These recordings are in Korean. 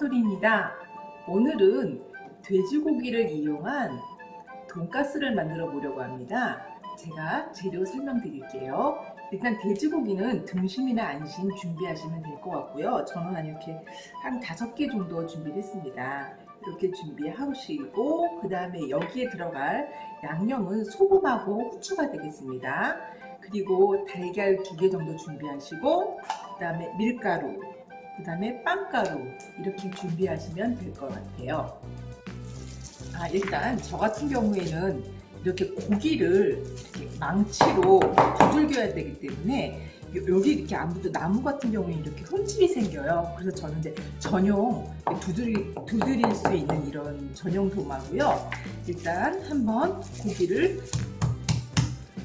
스토리입니다. 오늘은 돼지고기를 이용한 돈가스를 만들어 보려고 합니다. 제가 재료 설명드릴게요. 일단 돼지고기는 등심이나 안심 준비하시면 될 것 같고요. 저는 한 이렇게 한 다섯 개 정도 준비를 했습니다. 이렇게 준비하시고 그 다음에 여기에 들어갈 양념은 소금하고 후추가 되겠습니다. 그리고 달걀 두 개 정도 준비하시고 그 다음에 밀가루 그 다음에 빵가루 이렇게 준비하시면 될 것 같아요. 아, 일단 저 같은 경우에는 이렇게 고기를 이렇게 망치로 두들겨야 되기 때문에 요- 여기 이렇게 아무도 나무 같은 경우에 이렇게 흠집이 생겨요. 그래서 저는 이제 전용 두드리, 두드릴 수 있는 이런 전용 도마고요. 일단 한번 고기를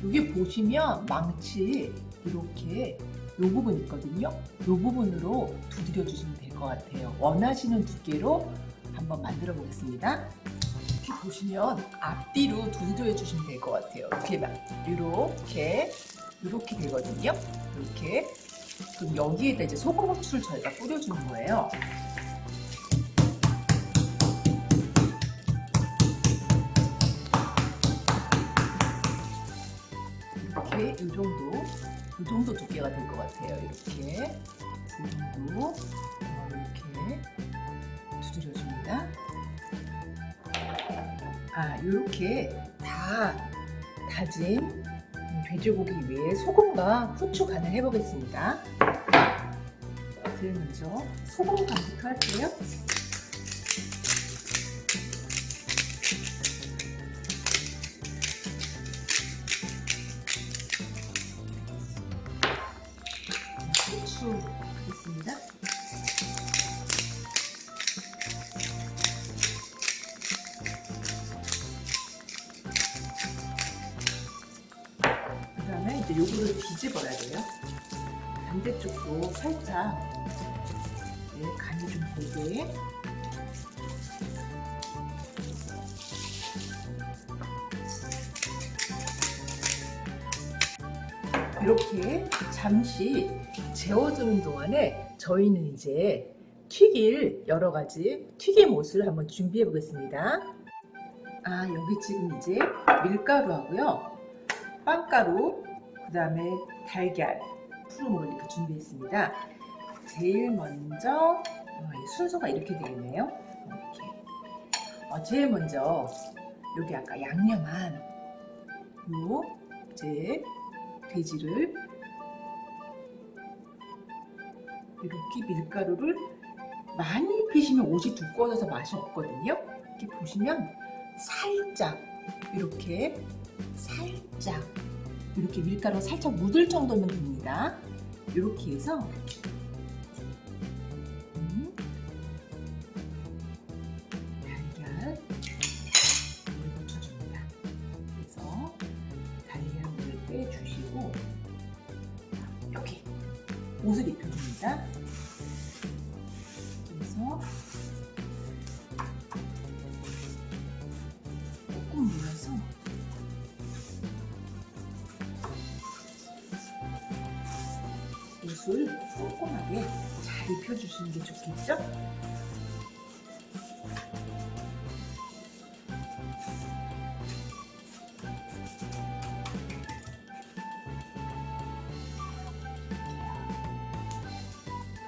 여기 보시면 망치 이렇게 요 부분 있거든요. 요 부분으로 두드려 주시면 될 것 같아요. 원하시는 두께로 한번 만들어 보겠습니다. 이렇게 보시면 앞뒤로 두드려 주시면 될 것 같아요. 이렇게 막 이렇게 이렇게 되거든요. 이렇게 그럼 여기에다 이제 소금 후추를 저희가 뿌려주는 거예요. 이렇게 이 정도 이 정도 두께가 될 것 같아요. 이렇게 어, 이렇게 두드려줍니다. 아 이렇게 다 다진 돼지고기 위에 소금과 후추 간을 해보겠습니다. 제일 먼저 소금 간부터 할게요. 요거를 뒤집어야 돼요. 반대쪽도 살짝 네, 간이 좀 되게 이렇게 잠시 재워두는 동안에 저희는 이제 튀길 여러 가지 튀김 옷을 한번 준비해 보겠습니다. 아 여기 지금 이제 밀가루하고요. 빵가루, 그 다음에 달걀, 푸른걸 이렇게 준비했습니다. 제일 먼저 어, 이 순서가 이렇게 되겠네요. 이렇게. 어, 제일 먼저 여기 아까 양념한 요 이제 돼지를 이렇게 밀가루를 많이 피시면 옷이 두꺼워져서 맛이 없거든요. 이렇게 보시면 살짝 이렇게 살짝 이렇게 밀가루 살짝 묻을 정도면 됩니다. 이렇게 해서 음, 달걀 물을 묻혀줍니다. 그래서 달걀 물을 빼주시고 여기 옷을 입혀줍니다. 옷을 꼼꼼하게 잘 입혀주시는 게 좋겠죠?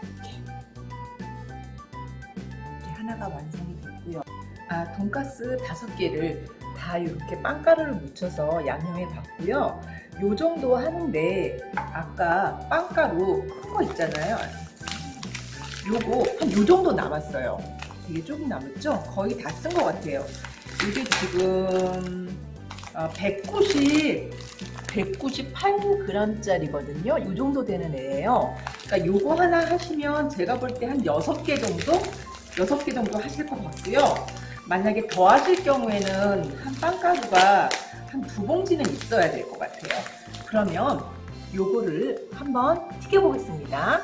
이렇게. 이렇게 하나가 완성이 됐고요. 아, 돈가스 다섯 개를 다 이렇게 빵가루를 묻혀서 양념해 봤고요. 요 정도 하는데 아까 빵가루 큰 거 있잖아요. 요거 한 요 정도 남았어요. 되게 조금 남았죠? 거의 다 쓴 것 같아요. 이게 지금 어, 190, 198g짜리거든요. 요 정도 되는 애예요. 그러니까 요거 하나 하시면 제가 볼 때 한 6개 정도? 6개 정도 하실 것 같고요. 만약에 더 하실 경우에는 한 빵가루가 한 두 봉지는 있어야 될 것 같아요. 그러면 요거를 한번 튀겨보겠습니다.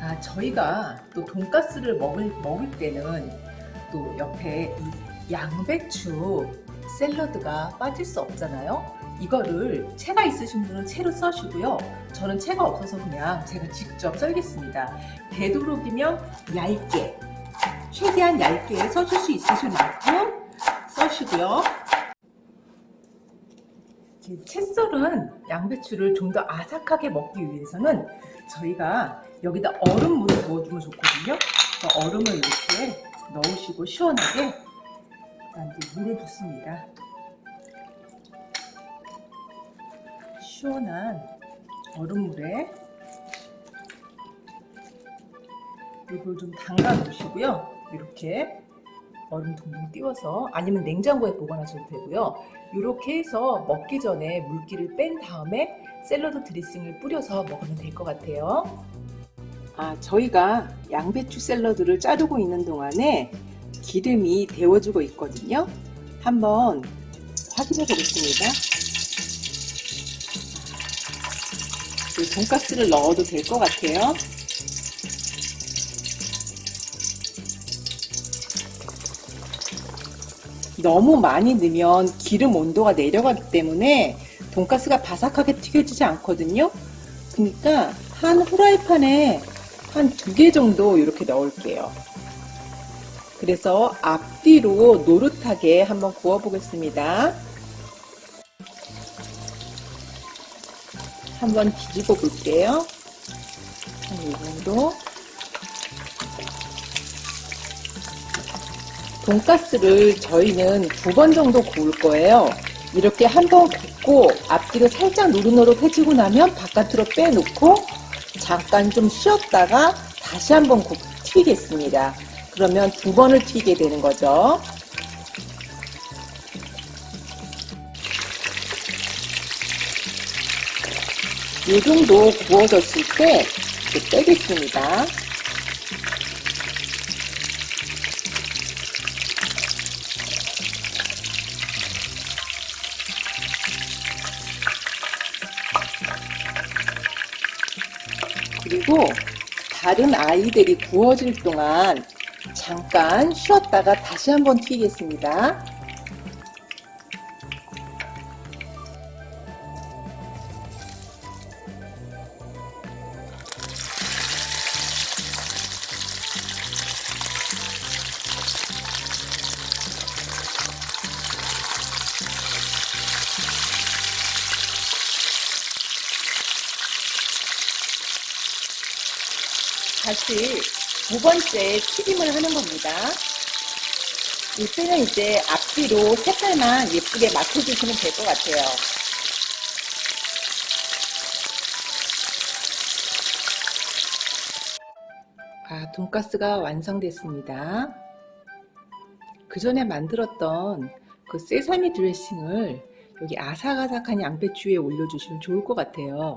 아, 저희가 또 돈가스를 먹을, 먹을 때는 또 옆에 이 양배추 샐러드가 빠질 수 없잖아요. 이거를 채가 있으신 분은 채로 써시고요. 저는 채가 없어서 그냥 제가 직접 썰겠습니다. 되도록이면 얇게, 최대한 얇게 써줄 수 있으실 만큼 써시고요. 이렇게 채 썰은 양배추를 좀 더 아삭하게 먹기 위해서는 저희가 여기다 얼음물을 부어주면 좋거든요. 그래서 얼음을 이렇게 넣으시고 시원하게 이제 물을 붓습니다. 시원한 얼음물에 이걸 좀 담가 놓으시고요. 이렇게 얼음 둥둥 띄워서 아니면 냉장고에 보관하셔도 되고요. 이렇게 해서 먹기 전에 물기를 뺀 다음에 샐러드 드레싱을 뿌려서 먹으면 될 것 같아요. 아, 저희가 양배추 샐러드를 자르고 있는 동안에 기름이 데워지고 있거든요. 한번 확인해 보겠습니다. 이 돈가스를 넣어도 될 것 같아요. 너무 많이 넣으면 기름 온도가 내려가기 때문에 돈가스가 바삭하게 튀겨지지 않거든요. 그러니까 한 후라이팬에 한 두 개 정도 이렇게 넣을게요. 그래서 앞뒤로 노릇하게 한번 구워 보겠습니다. 한번 뒤집어 볼게요. 한이 정도. 돈가스를 저희는 두 번 정도 구울 거예요. 이렇게 한 번 굽고 앞뒤로 살짝 노릇노릇 해지고 나면 바깥으로 빼놓고 잠깐 좀 쉬었다가 다시 한번 튀겠습니다. 그러면 두 번을 튀게 되는 거죠. 이 정도 구워졌을 때 이렇게 빼겠습니다. 그리고 다른 아이들이 구워질 동안 잠깐 쉬었다가 다시 한번 튀겠습니다. 다시 두 번째 튀김을 하는 겁니다. 이때는 이제 앞뒤로 색깔만 예쁘게 맞춰주시면 될 것 같아요. 아, 돈가스가 완성됐습니다. 그 전에 만들었던 그 세사미 드레싱을 여기 아삭아삭한 양배추에 올려주시면 좋을 것 같아요.